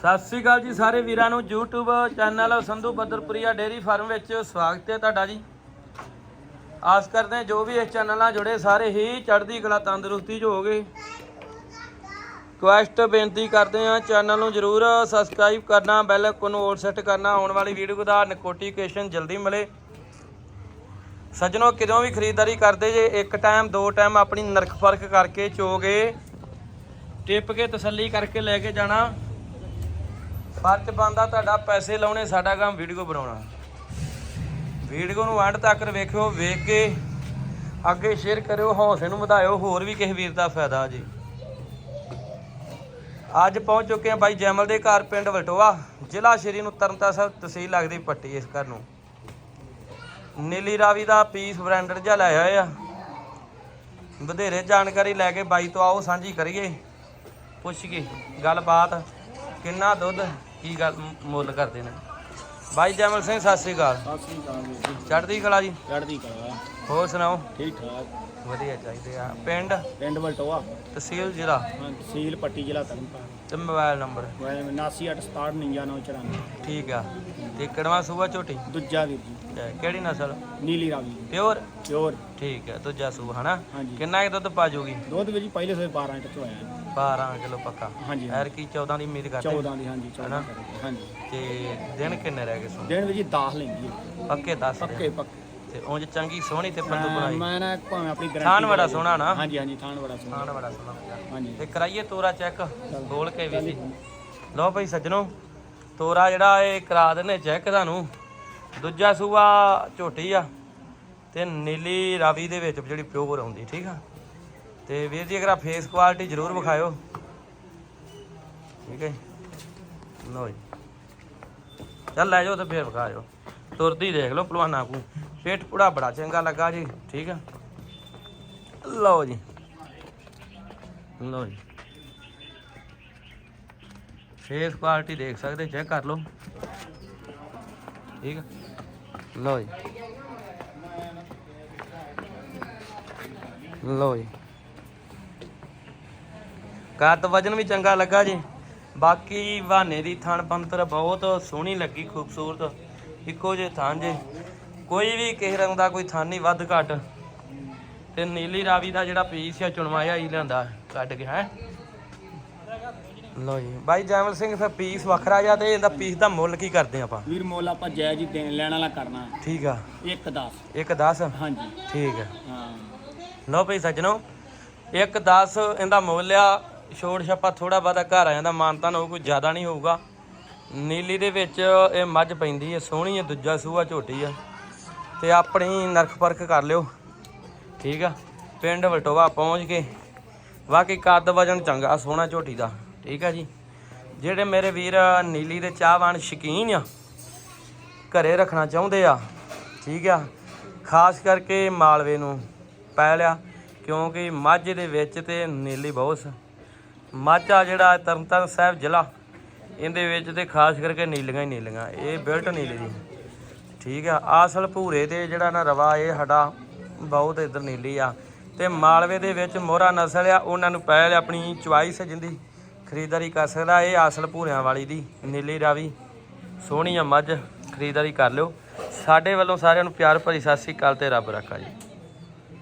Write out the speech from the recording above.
ਸਤਿ ਸ੍ਰੀ ਅਕਾਲ ਜੀ ਸਾਰੇ ਵੀਰਾਂ ਨੂੰ YouTube channel Sandhu Badarpuria dairy farm ਵਿੱਚ ਸਵਾਗਤ ਹੈ ਤੁਹਾਡਾ ਜੀ। ਆਸ ਕਰਦੇ ਹਾਂ ਜੋ ਵੀ ਇਸ ਚੈਨਲ ਨਾਲ ਜੁੜੇ ਸਾਰੇ ਹੀ ਚੜ੍ਹਦੀ ਕਲਾ ਤੰਦਰੁਸਤੀ 'ਚ ਹੋਗੇ ਕੁਐਸਟ ਬੇਨਤੀ ਕਰਦੇ ਹਾਂ, ਚੈਨਲ ਨੂੰ ਜਰੂਰ ਸਬਸਕ੍ਰਾਈਬ ਕਰਨਾ ਬੈਲ ਆਈਕਨ ਨੂੰ ਔਲ ਸੈੱਟ ਕਰਨਾ, ਆਉਣ ਵਾਲੀ ਵੀਡੀਓ ਦਾ ਨੋਟੀਫਿਕੇਸ਼ਨ ਜਲਦੀ ਮਿਲੇ। ਸੱਜਣੋ, ਕਿਦੋਂ ਵੀ ਖਰੀਦਦਾਰੀ ਕਰਦੇ ਜੇ, ਇੱਕ ਟਾਈਮ ਦੋ ਟਾਈਮ ਆਪਣੀ ਨਰਖ ਫ਼ਰਕ ਕਰਕੇ ਚੋਗੇ। ਟਿੱਪ ਕੇ ਤਸੱਲੀ ਕਰਕੇ ਲੈ ਕੇ ਜਾਣਾ। ਫਰਜ਼ ਬੰਦਾ ਤੁਹਾਡਾ ਪੈਸੇ ਲਾਉਣੇ, ਸਾਡਾ ਕੰਮ ਵੀਡੀਓ ਬਣਾਉਣਾ। ਵੀਡੀਓ ਨੂੰ ਐਂਡ ਤੱਕ ਵੇਖਿਓ, ਵੇਖ ਕੇ ਅੱਗੇ ਸ਼ੇਅਰ ਕਰਿਓ, ਹੌਸਲੇ ਨੂੰ ਵਧਾਇਓ, ਹੋਰ ਵੀ ਕਿਸੇ ਵੀਰ ਦਾ ਫਾਇਦਾ ਜੀ। ਅੱਜ ਪਹੁੰਚ ਚੁੱਕੇ ਹਾਂ ਬਾਈ ਜੈਮਲ ਦੇ ਘਰ ਪਿੰਡ ਵਟੋਆ, ਜ਼ਿਲ੍ਹਾ ਸ਼੍ਰੀ ਨੂੰ ਤਰਨਤਾਰਨ ਸਾਹਿਬ, ਤਹਿਸੀਲ ਲੱਗਦੀ ਪੱਟੀ ਇਸ ਘਰ ਨੂੰ। ਨੀਲੀ ਰਾਵੀ ਦਾ ਪੀਸ ਬ੍ਰਾਂਡਡ ਜਿਹਾ ਲਾਇਆ ਹੋਇਆ ਵਧੇਰੇ ਜਾਣਕਾਰੀ ਲੈ ਕੇ ਬਾਈ ਤੋਂ ਆਓ, ਸਾਂਝੀ ਕਰੀਏ ਪੁੱਛ ਕੇ ਗੱਲਬਾਤ। ਕਿੰਨਾ ਦੁੱਧ ਕੀ ਗੱਲ ਮੁੱਲ ਕਰਦੇ ਨੇ। ਬਾਈ ਜੈਮਲ ਸਿੰਘ ਸਤਿ ਸ੍ਰੀ ਅਕਾਲ। ਸਤਿ ਸ੍ਰੀ ਅਕਾਲ ਵੀਰ ਜੀ। ਚੜ੍ਹਦੀ ਕਲਾ ਜੀ? ਚੜ੍ਹਦੀ ਕਲਾ। ਹੋਰ ਸੁਣਾਓ? ਠੀਕ ਠਾਕ। ਵਧੀਆ ਚਾਹੀਦੇ ਆ। ਪਿੰਡ? ਪਿੰਡ ਵਲਟੋਆ। ਤਹਿਸੀਲ ਜ਼ਿਲ੍ਹਾ? ਹਾਂ ਤਹਿਸੀਲ ਪੱਟੀ ਜ਼ਿਲ੍ਹਾ ਤਰਨਤਾਰਨ। ਤੇ ਮੋਬਾਈਲ ਨੰਬਰ? 7986699994 ਠੀਕ ਆ। ਤੇ ਕਿਹੜਾ ਸੂਆ ਝੋਟੀ? ਦੂਜਾ ਵੀਰ ਜੀ। ਕਿਹੜੀ ਨਸਲ? ਨੀਲੀ ਰਾਵੀ। ਪਿਓਰ? ਪਿਓਰ। ਠੀਕ ਹੈ ਦੂਜਾ ਸੂਆ ਹਨਾ? ਕਿੰਨਾ ਕੁ ਦੁੱਧ ਪਾ ਜੂਗੀ ਦੁੱਧ ਵੀਰ ਜੀ ਪਹਿਲੇ ਸੋਏ 12 ਕਿੱਥੋਂ ਆਇਆ। 12 ਕਿਲੋ ਪੱਕਾ। ਹਾਂਜੀ ਐਰ ਕੀ 14 ਦੀ ਉਮੀਦ ਕਰਦੇ। 14 ਦੀ ਹਾਂਜੀ 14 ਹਨਾ? ਕਰਕੇ, ਹਾਂਜੀ। ਤੇ ਦਿਨ ਕਿੰਨੇ ਰਹਿ ਗਏ ਸੋ ਦਿਨ ਜੀ 10 ਲੈਂਦੀ ਹੈ। ਪੱਕੇ ਦੱਸ ਪੱਕੇ ਦੇ ਪੱਕੇ। ਤੇ ਉਂਝ ਚੰਗੀ ਸੋਹਣੀ ਤੇ ਮੈਂ ਬਣਾਈ। ਮੈਂ ਨਾ ਭਾਵੇਂ ਆਪਣੀ ਗਰੰਟੀ ਥਾਣ ਬੜਾ ਸੋਹਣਾ ਨਾ। ਹਾਂਜੀ ਹਾਂਜੀ ਥਾਣ ਬੜਾ ਸੋਹਣਾ। ਥਾਣ ਬੜਾ ਸੋਹਣਾ ਹਾਂਜੀ। ਤੇ ਕਰਾਈਏ ਤੋਰਾ ਚੈੱਕ ਬੋਲ ਕੇ ਵੀ। ਸੀ ਲਓ ਭਾਈ ਸੱਜਣੋ ਤੋਰਾ ਜਿਹੜਾ ਇਹ ਕਰਾ ਦਿੰਨੇ ਚੈੱਕ ਤੁਹਾਨੂੰ। ਦੂਜਾ ਸੂਆ ਝੋਟੀ ਆ। ਤੇ ਨੀਲੀ ਰਾਵੀ ਦੇ ਵਿੱਚ ਜਿਹੜੀ ਪਿਓਰ ਆਉਂਦੀ ਠੀਕ ਆ? ਤੇ ਵੀਰ ਜੀ, ਅਗਰ ਫੇਸ ਕੁਆਲਿਟੀ ਜ਼ਰੂਰ ਵਿਖਾਇਓ। ਠੀਕ ਹੈ ਜੀ। ਲਓ ਜੀ। ਚੱਲ ਲੈ ਜਾਓ ਤੇ ਫੇਰ ਵਿਖਾਇਓ। ਤੁਰਦੀ ਦੇਖ ਲਓ, ਭਲਵਾਨਾ ਕੋ। ਪੇਟ ਪੂੜਾ ਬੜਾ ਚੰਗਾ ਲੱਗਾ ਜੀ, ਠੀਕ ਆ? ਲਓ ਜੀ। ਲਓ ਜੀ। ਫੇਸ ਕੁਆਲਿਟੀ ਦੇਖ ਸਕਦੇ ਚੈੱਕ ਕਰ ਲਓ। ਠੀਕ ਆ? ਲਓ ਜੀ। ਲਓ ਜੀ। ਕੱਦ ਵਜਨ ਵੀ ਚੰਗਾ ਲੱਗਾ ਜੀ। ਬਾਕੀ ਬਹਾਨੇ ਦੀ ਥਣ ਬੰਤਰ ਬਹੁਤ ਸੋਹਣੀ ਲੱਗੀ ਖੂਬਸੂਰਤ। ਇੱਕੋ ਜਿਹੇ ਥਣ ਜੇ। ਕੋਈ ਵੀ ਕਿਸੇ ਰੰਗ ਦਾ ਕੋਈ ਥਣ ਨਹੀਂ ਵੱਧ ਘੱਟ। ਤੇ ਨੀਲੀ ਰਾਵੀ ਦਾ ਜਿਹੜਾ ਪੀਸ ਆ ਚੁਣਵਾਇਆ ਹੀ ਲਿਆਂਦਾ ਕੱਢ ਕੇ ਹੈ। ਲਓ ਜੀ ਬਾਈ ਜੈਮਲ ਸਿੰਘ ਫਿਰ ਪੀਸ ਵੱਖਰਾ ਜਾਂ ਤੇ ਇਹਦਾ ਪੀਸ ਦਾ ਮੁੱਲ ਕੀ ਕਰਦੇ ਆਪਾਂ? ਵੀਰ ਮੁੱਲ ਆਪਾਂ ਜਾਇਜ਼ ਹੀ ਦੇਣ ਲੈਣ ਵਾਲਾ ਕਰਨਾ। ਠੀਕ ਆ। 1 10 ਇੱਕ 10 ਹਾਂਜੀ। ਠੀਕ ਆ। ਹਾਂ। ਲਓ ਭਾਈ ਸੱਜਣੋ ਇੱਕ 10 ਇਹਦਾ ਮੁੱਲ ਆ ਛੋੜ ਛੱਪਾ ਥੋੜਾ ਬਹੁਤਾ ਘਰ ਆ ਜਾਂਦਾ, ਮਾਨਤਾ ਨਾ ਕੋਈ ਜ਼ਿਆਦਾ ਨਹੀਂ ਹੋਊਗਾ। ਨੀਲੀ ਦੇ ਵਿੱਚ ਇਹ ਮੱਝ ਪੈਂਦੀ ਹੈ ਸੋਹਣੀ ਹੈ ਦੂਜਾ ਸੂਆ ਝੋਟੀ ਆ। ਤੇ ਆਪਣੀ ਨਰਖ ਪਰਖ ਕਰ ਲਿਓ। ਠੀਕ ਆ? ਪਿੰਡ ਵਟੋਵਾ ਪਹੁੰਚ ਕੇ, ਵਾਕਈ ਕੱਦ ਵਜਨ ਚੰਗਾ, ਸੋਹਣਾ ਝੋਟੀ ਦਾ। ਠੀਕ ਆ ਜੀ? ਜਿਹੜੇ ਮੇਰੇ ਵੀਰ ਨੀਲੀ ਦੇ ਚਾਹਵਾਨ ਸ਼ਕੀਨ ਆ, ਘਰੇ ਰੱਖਣਾ ਚਾਹੁੰਦੇ ਆ, ਠੀਕ ਆ? ਖਾਸ ਕਰਕੇ ਮਾਲਵੇ ਨੂੰ ਪੈ ਲਿਆ, ਕਿਉਂਕਿ ਮੱਝ ਦੇ ਵਿੱਚ ਤੇ ਨੀਲੀ ਬਹੁਤ ਸ- ਮਾਝਾ ਆ ਜਿਹੜਾ ਤਰਨਤਾਰਨ ਸਾਹਿਬ ਜ਼ਿਲ੍ਹਾ, ਇਹਦੇ ਵਿੱਚ ਤੇ ਖਾਸ ਕਰਕੇ ਨੀਲੀਆਂ ਹੀ ਨੀਲੀਆਂ, ਇਹ ਬਿਲਟ ਨੀਲੀ ਦੀ। ਠੀਕ ਆ, ਆਸਲ ਭੂਰੇ ਤੇ ਜਿਹੜਾ ਨਾ ਰਵਾ, ਇਹ ਸਾਡਾ ਬਹੁਤ ਇਧਰ ਨੀਲੀ ਆ। ਤੇ ਮਾਲਵੇ ਦੇ ਵਿੱਚ ਮੋਹਰਾ ਨਸਲ ਆ, ਉਹਨਾਂ ਨੂੰ ਪਹਿਲ ਆਪਣੀ ਚੁਆਇਸ ਜਿੰਦੀ ਖਰੀਦਦਾਰੀ ਕਰ ਸਕਦਾ, ਇਹ ਆਸਲ ਭੂਰਿਆਂ ਵਾਲੀ ਦੀ ਨੀਲੀ ਰਾਵੀ। ਸੋਹਣੀ ਆ ਮੱਝ, ਖਰੀਦਦਾਰੀ ਕਰ ਲਿਓ। ਸਾਡੇ ਵੱਲੋਂ ਸਾਰਿਆਂ ਨੂੰ ਪਿਆਰ ਭਰੀ ਸਤਿ ਸ੍ਰੀ ਅਕਾਲ ਤੇ ਰੱਬ ਰੱਖਾ ਜੀ।